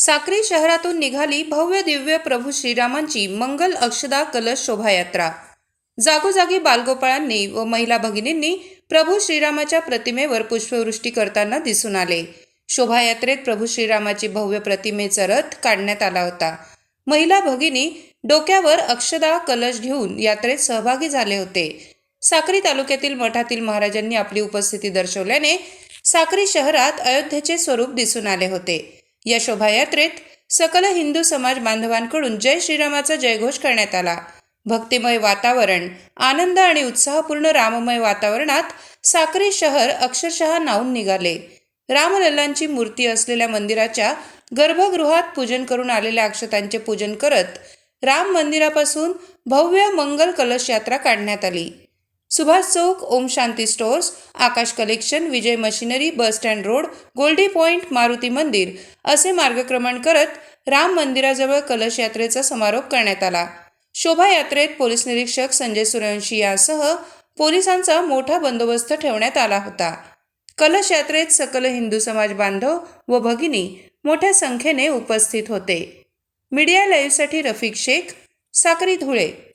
साक्री शहरातून निघाली भव्य दिव्य प्रभू श्रीरामांची मंगल अक्षदा कलश शोभायात्रा. जागोजागी बालगोपाळांनी व महिला भगिनींनी प्रभू श्रीरामाच्या प्रतिमेवर पुष्पवृष्टी करताना दिसून आले. शोभायात्रेत प्रभू श्रीरामाची भव्य प्रतिमेचा रथ काढण्यात आला होता. महिला भगिनी डोक्यावर अक्षदा कलश घेऊन यात्रेत सहभागी झाले होते. साक्री तालुक्यातील मठातील महाराजांनी आपली उपस्थिती दर्शवल्याने साक्री शहरात अयोध्येचे स्वरूप दिसून आले होते. या शोभायात्रेत सकल हिंदू समाज बांधवांकडून जय श्रीरामाचा जयघोष करण्यात आला. भक्तिमय वातावरण आनंद आणि उत्साहपूर्ण राममय वातावरणात साक्री शहर अक्षरशः नाहून निघाले. रामलल्लांची मूर्ती असलेल्या मंदिराच्या गर्भगृहात पूजन करून आलेल्या अक्षतांचे पूजन करत राम मंदिरापासून भव्य मंगल कलश यात्रा काढण्यात आली. Subhash Chowk Om Shanti stores Aakash collection Vijay machinery bus stand road Goldy point Maruti Mandir असे मार्गक्रमण करत राम मंदिराजवळ कलश यात्रेचा समारोप करण्यात आला. शोभायात्रेत पोलीस निरीक्षक संजय सूर्यवंशी यासह पोलिसांचा मोठा बंदोबस्त ठेवण्यात आला होता. कलश यात्रेत सकल हिंदू समाज बांधव व भगिनी मोठ्या संख्येने उपस्थित होते. मीडिया लाईव्हसाठी रफिक शेख साकरी धुळे.